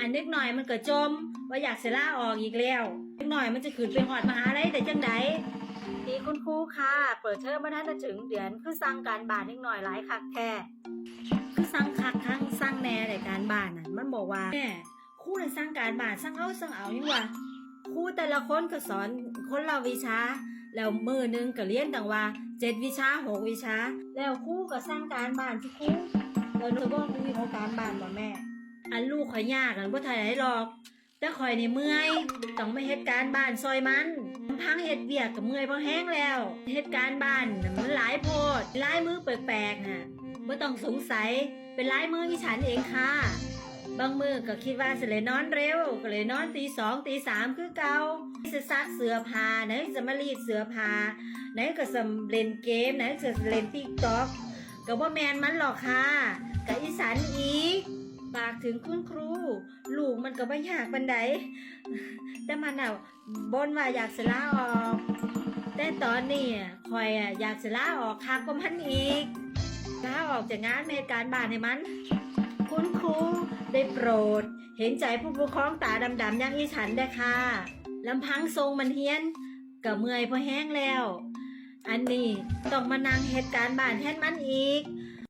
อันนึกหน่อยมันเก็จม ว่าอยากเสยลาออกอีกแล้วนึกหน่อยมันจะขืนไปหอดมหาลัยแต่จังไดทีคุณครูค่ะ เปิดเทอมมาท่านจะถึงเดือนคือสั่งการบ้านนิดหน่อยหลายคักแท้คือสั่งคักทั้งสั่งแน่แต่การบ้านน่ะมันบอกว่าแม่ครูน่ะสั่งการบ้านสั่งเอาสั่งเอานี่ว่าครูแต่ละคนก็สอนคนละวิชาแล้วมือหนึงก็เรียนต่างว่าเจ็ดวิชาหกวิชา แล้วครูก็สร้างการบ้านที่ครูแล้วหนูก็มีของการบ้านบ่แม่ อันลูกข่อยยากอันบ่ทันได้หรอก แต่ข่อยนี่เมื่อยต้องมาเฮ็ดการบ้านซอยมันพังเฮ็ดเวียกก็เมื่อยพอแห้งแล้วเฮ็ดการบ้านมันหลายโพดลายมือแปลกๆน่ะบ่ต้องสงสัยเป็นลายมืออีฉันเองค่ะ บางมือก็คิดว่าสิเลยนอนเร็ว ก็เลยนอนตีสองตีสามคือเก่าจะซักเสื้อผ้าไหนจะมารีดเสื้อผ้าไหนก็จะเล่นเกมไหนจะเล่นติ๊กต็อกก็บ่แมนมันหรอกค่ะกับอีสันอีก ฝากถึงคุณครู ลูกมันก็บ่อยากบันไดแต่มันอะบนว่าอยากสลาออก แต่ตอนนี้คอยอะอยากสลาออกคักก็มันอีกลาออกจากงานเมตการบ้านให้มัน คุณครูได้โปรด เห็นใจผู้ปกครองตาดำๆอย่างอีฉันเด้ค่ะลำพังทรงมันเฮียนก็เมื่อยพอแห้งแล้ว อันนี้ต้องมานั่งเหตุการณ์บ้านแทนมันอีก